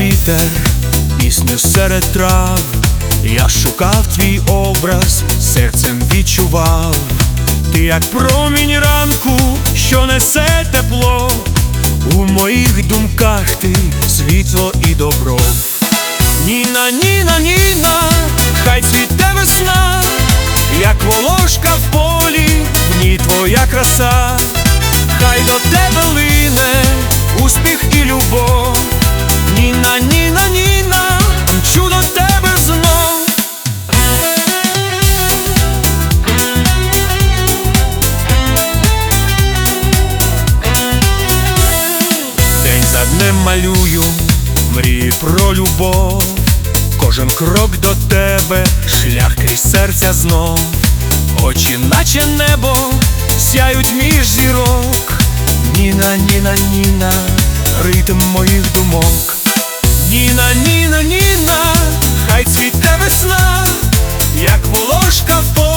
вітер, пісню серед трав. Я шукав твій образ, серцем відчував. Ти як промінь ранку, що несе тепло. У моїх думках ти світло і добро. Ніна, Ніна, Ніна, хай цвіте весна, як волошка в полі, в ній твоя краса, хай до тебе лине успіх і любов. Днем малюю, мрії про любов, кожен крок до тебе, шлях крізь серця знов, очі, наче небо, сяють між зірок. Ніна, Ніна, Ніна, ритм моїх думок. Ніна, Ніна, Ніна, хай цвіте весна, як волошка в полі,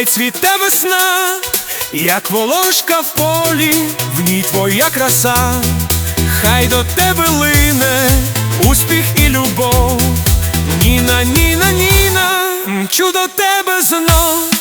хай цвіте весна, як волошка в полі, в ній твоя краса, хай до тебе лине успіх і любов. Ніна, Ніна, Ніна, мчу до тебе знов.